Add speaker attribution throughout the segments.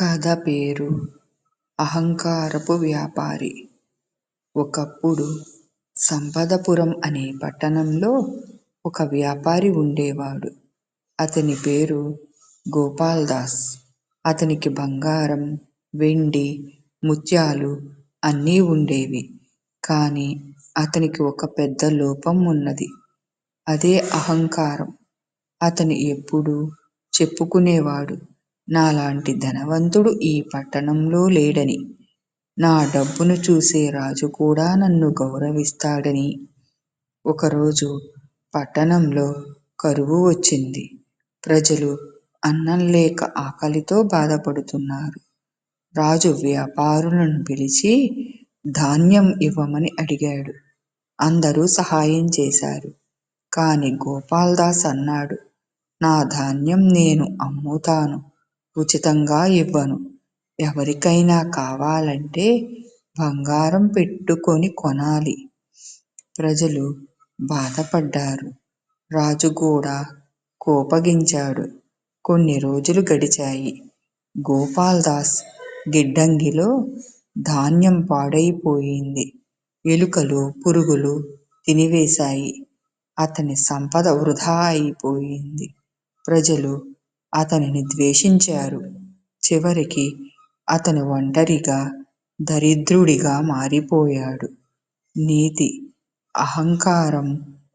Speaker 1: కథ పేరు అహంకారపు వ్యాపారి ఒకప్పుడు సంపదపురం అనే పట్టణంలో ఒక వ్యాపారి ఉండేవాడు. అతని పేరు గోపాల్ దాస్. అతనికి బంగారం, వెండి, ముత్యాలు అన్నీ ఉండేవి. కాని అతనికి ఒక పెద్ద లోపం ఉన్నది. అదే అహంకారం. అతను ఎప్పుడూ చెప్పుకునేవాడు నాలాంటి ధనవంతుడు ఈ పట్టణంలో లేడని. నా డబ్బును చూసే రాజు కూడా నన్ను గౌరవిస్తాడని. ఒకరోజు పట్టణంలో కరువు వచ్చింది. ప్రజలు అన్నం లేక ఆకలితో బాధపడుతున్నారు. రాజు వ్యాపారులను పిలిచి ధాన్యం ఇవ్వమని అడిగాడు. అందరూ సహాయం చేశారు. కాని గోపాల్ దాస్ అన్నాడు నా ధాన్యం నేను అమ్ముతాను. ఉచితంగా ఇవ్వను. ఎవరికైనా కావాలంటే బంగారం పెట్టుకొని కొనాలి. ప్రజలు బాధపడ్డారు. రాజు కూడా కోపగించాడు. కొన్ని రోజులు గడిచాయి. గోపాల్ దాస్ గిడ్డంగిలో ధాన్యం పాడైపోయింది. ఎలుకలు, పురుగులు తినివేశాయి. అతని సంపద వృధా అయిపోయింది. ప్రజలు అతనిని ద్వేషించారు. చివరికి అతను ఒంటరిగా, దరిద్రుడిగా మారిపోయాడు. నీతి అహంకారం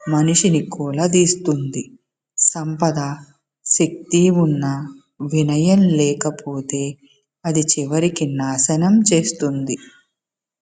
Speaker 1: మనిషిని కూలదీస్తుంది. సంపద, శక్తి ఉన్నా వినయం లేకపోతే అది చివరికి నాశనం చేస్తుంది.